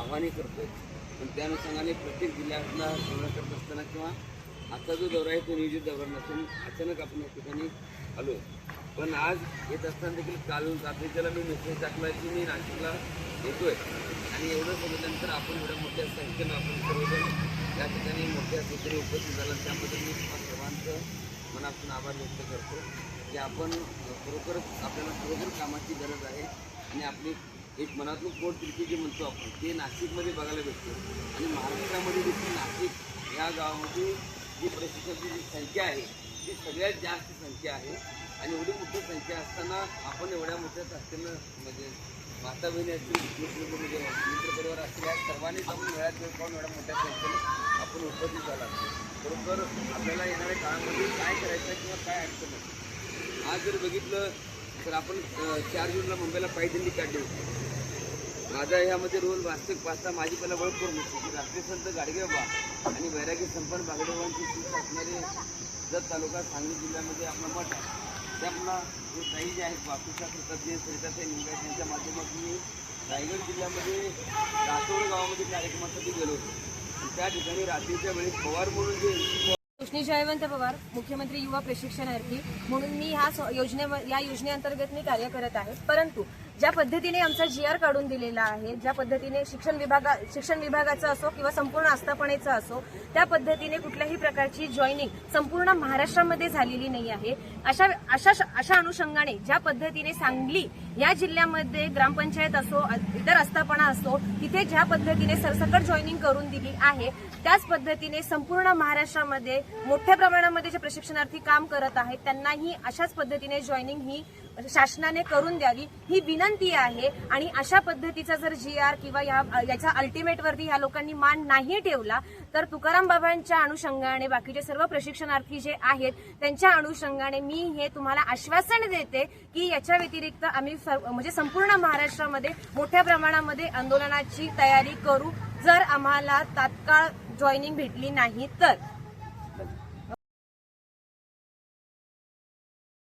आव्हाने करतोय. पण त्या अनुषंगाने प्रत्येक जिल्ह्यातला दौरा करत असताना किंवा आता जो दौरा आहे तो नियोजित दौरा नसून अचानक आपण या ठिकाणी आलो. पण आज येत असताना देखील काल रात्रीच्याला मी मेसेज टाकला की मी नाशिकला येतोय. आणि एवढं सांगितल्यानंतर आपण एवढ्या मोठ्या संख्येनं आपण सर्वजण त्या ठिकाणी मोठ्या संख्येने उपस्थित झाला त्याबद्दल मी सर्वांचं मनापासून आभार व्यक्त करतो. की आपण खरोखरच आपल्याला खरोखर कामाची गरज आहे आणि आपली एक मनातून पोट तिरकी जे म्हणतो आपण ते नाशिकमध्ये बघायला भेटतो. आणि महाराष्ट्रामध्ये देखील नाशिक या गावामध्ये जी प्रशिक्षणाची जी संख्या आहे ती सगळ्यात जास्त संख्या आहे. आणि एवढी मोठी संख्या असताना आपण एवढ्या मोठ्या संख्येनं म्हणजे माता बहिणी असतील मित्र म्हणजे मित्रपरिवार असतील या सर्वांनी जाऊन वेळात वेळ पाहून एवढ्या मोठ्या संख्येने आपण उपस्थित झाला बरोबर आपल्याला येणाऱ्या काळामध्ये काय करायचं आहे किंवा काय अडचण आहे? आज जर बघितलं तर आपण चार जूनला मुंबईला पायदिंडी काढली होती. माझा ह्यामध्ये रोल वास्तविक पाचता माझी पहिला ओळख करून होती की रात्री संत गाडगेबा आणि वैरागी संपन्न बागडेबांची शीख असणारे जत तालुका सांगली जिल्ह्यामध्ये आपला मठ आहे. त्यामुळं जे काही जे आहेत वास्तुशास्त्र तज्ज्ञ सरिताताई निंगायत यांच्या माध्यमातून मी रायगड जिल्ह्यामध्ये रातोड गावामध्ये कार्यक्रमासाठी गेलो होतो. त्या ठिकाणी रात्रीच्या वेळी पवार म्हणून जे कृष्णी जयवंत पवार मुख्यमंत्री युवा प्रशिक्षणार्थी म्हणून मी ह्या स- योजने या योजनेअंतर्गत मी कार्य करत आहे. परंतु ज्या पद्धतीने आमचा जी आर काढून दिलेला आहे ज्या पद्धतीने शिक्षण विभागा शिक्षण विभागाचं असो किंवा संपूर्ण आस्थापनेचं असो त्या पद्धतीने कुठल्याही प्रकारची जॉईनिंग संपूर्ण महाराष्ट्रामध्ये झालेली नाही आहे. अशा अशा अशा अनुषंगाने ज्या पद्धतीने सांगली या जिल्ह्यामध्ये ग्रामपंचायत असो इतर आस्थापना असो तिथे ज्या पद्धतीने सरसकट जॉईनिंग करून दिली आहे त्याच पद्धतीने संपूर्ण महाराष्ट्रामध्ये मोठ्या प्रमाणामध्ये जे प्रशिक्षणार्थी काम करत आहेत त्यांनाही अशाच पद्धतीने जॉईनिंग ही शासनाने करून द्यावी ही विनंती आहे. आणि अशा पद्धतीचा जर जी आर किंवा या याचा अल्टिमेटवरती ह्या लोकांनी मान नाही ठेवला तर तुकाराम बाबांच्या अनुषंगाने बाकीचे सर्व प्रशिक्षणार्थी जे आहेत त्यांच्या अनुषंगाने मी हे तुम्हाला आश्वासन देते की याच्या व्यतिरिक्त आम्ही म्हणजे संपूर्ण महाराष्ट्रामध्ये मोठ्या प्रमाणामध्ये आंदोलनाची तयारी करू जर आम्हाला तात्काळ जॉईनिंग भेटली नाही तर.